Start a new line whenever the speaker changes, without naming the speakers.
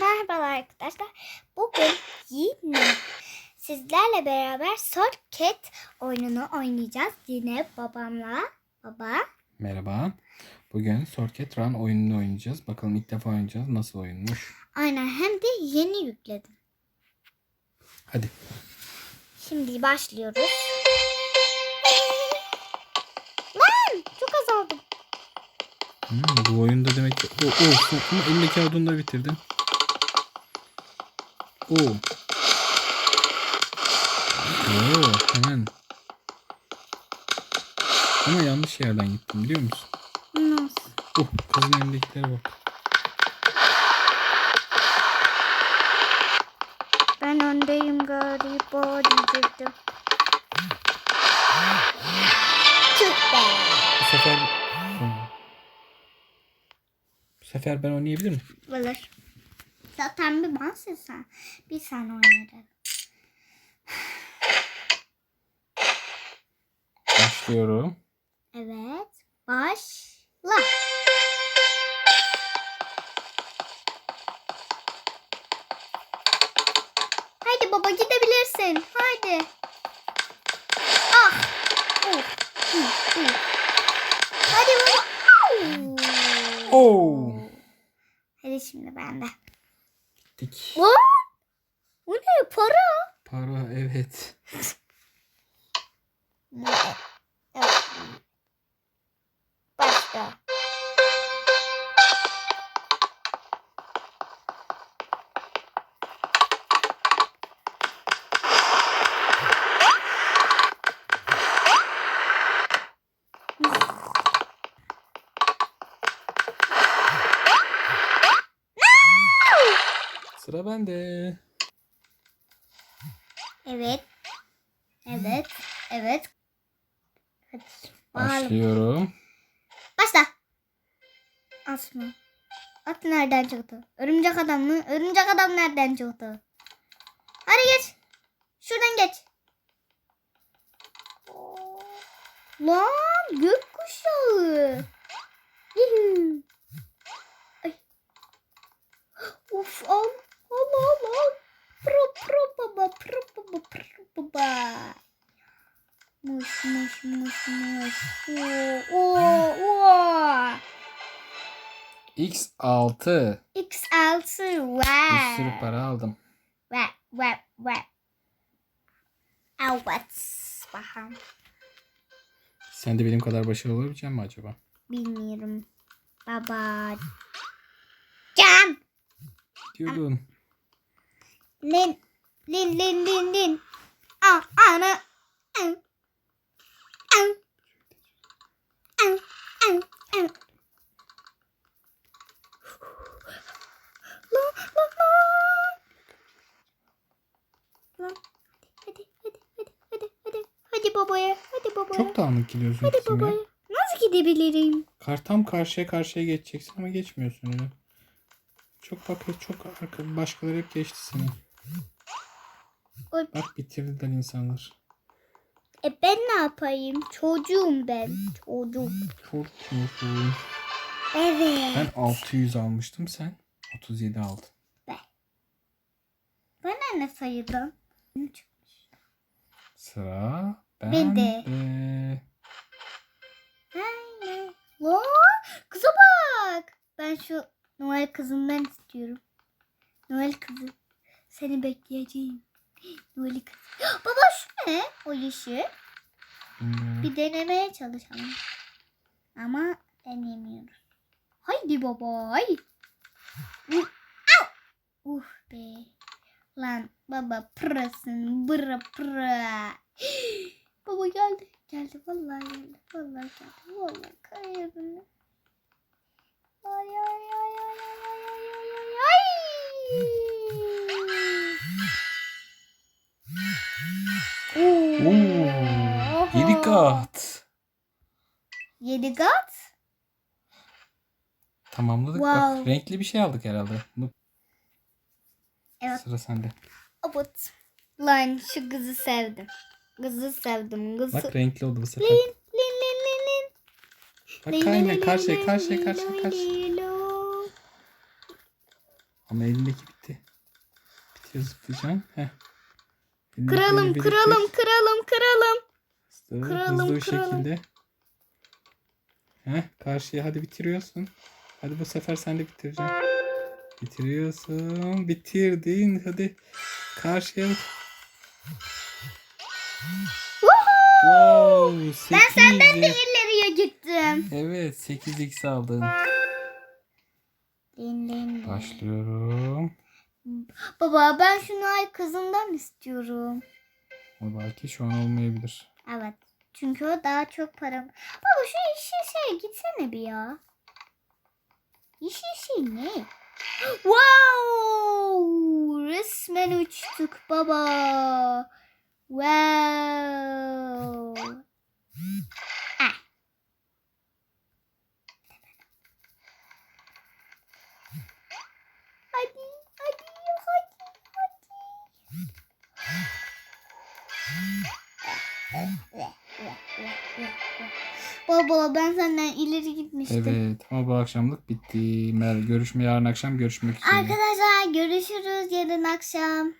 merhabalar arkadaşlar. Bugün yine sizlerle beraber Sword Cat oyununu oynayacağız. Yine babamla. Baba.
Merhaba. Bugün Sorket Run oyununu oynayacağız. Bakalım ilk defa oynayacağız. Nasıl oyunmuş?
Aynen hem de yeni yükledim.
Hadi.
Şimdi başlıyoruz. Lan çok azaldım.
Hmm, bu oyunda demek ki... Oo, son- ama elindeki odunu da bitirdin. Oo. Oo, hemen. Ama yanlış yerden gittim biliyor musun?
Nasıl?
Oh, kızın elindekilere bak.
Ben öndeyim galiba diyecektim. Süper.
Bu sefer... Bu sefer ben oynayabilir miyim?
Olur pembe bans sen. Bir sen oynarım.
Başlıyorum.
Evet. Başla. Haydi baba gidebilirsin. Haydi. Ah. Oh. Oh. Oh. Hadi baba.
Oh.
Hadi şimdi ben de.
Gittik.
O? O ne para?
Para. Evet. Sıra bende.
Evet. Evet. Evet. Hadi.
Başlıyorum.
Başla. Şunu. At nereden çıktı? Örümcek adam mı? Örümcek adam nereden çıktı? Hadi geç. Şuradan geç. Lan gökkuşağı. Yuhu. Ay. Of al Oo oo oo.
X6.
X6
Bir sürü
wow.
para aldım.
Wow wow wow. Evet. Bakalım.
Sen de benim kadar başarılı olabilecek mi acaba?
Bilmiyorum. Baba. Can.
Diyordun.
Lin. Lin lin lin lin. Aa, ana. Au. Au. Au. Au. Au. La la la. La. Hadi hadi hadi hadi hadi. Hadi babaya. Hadi babaya.
Çok dağınık gidiyorsun
hadi babaya.
ya.
Nasıl gidebilirim?
Kar tam karşıya karşıya geçeceksin ama geçmiyorsun öyle. Çok bak çok arka, başkaları hep geçti seni.
Oy.
Bak bitirdiler insanlar.
E ben ne yapayım? Çocuğum ben. Çocuk.
Diyorsun.
Evet.
Ben 600 almıştım sen 37 aldın.
Bana ne sayıdan?
Sıra ben,
de. Aynen. Lan kıza bak. Ben şu Noel kızından istiyorum. Noel kızı. Seni bekleyeceğim. Noel kızı. Baba şu ne? O yeşil.
Bilmiyorum.
Bir denemeye çalışalım. Ama deneyemiyoruz. Haydi baba. Hay. Au! Uh be. Lan baba pırasın bıra pıra. baba geldi. Geldi vallahi geldi. Vallahi geldi. Vallahi kayırdı. Ay ay ay ay ay ay ay ay ay ay.
Oo, 7 kat.
Yedi kat.
Tamamladık
Wow.
bak. Renkli bir şey aldık herhalde. Bu
Evet.
sıra sende.
Evet. Lan şu kızı sevdim. Kızı sevdim. Kızı.
Bak renkli oldu bu sefer.
Lin lin lin lin lin.
Bak kayma karşıya karşıya karşıya karşıya. Ama elindeki bitti. Bitiyor zıplayacaksın. Heh. Elindeki
Kıralım,
biriktir.
kıralım, kıralım, kıralım.
Hızlı,
kıralım,
hızlı bir
kıralım.
şekilde. Heh, karşıya hadi bitiriyorsun. Hadi bu sefer sen de bitireceksin. Bitiriyorsun. Bitirdin. Hadi karşıya. Wow,
Ben senden de
8x.
ileriye gittim.
Evet 8x aldın.
Din din din.
Başlıyorum.
Baba ben şunu ay kızından istiyorum.
O belki şu an olmayabilir.
Evet. Çünkü o daha çok param. Baba şu yeşil şeye gitsene bir ya. Yeşil şey ne? Wow! Resmen uçtuk baba. Wow! Ah. Hadi, hadi, hadi, hadi. Baba ben senden ileri gitmiştim.
Evet ama bu akşamlık bitti. Mer görüşme yarın akşam görüşmek üzere.
Arkadaşlar görüşürüz yarın akşam.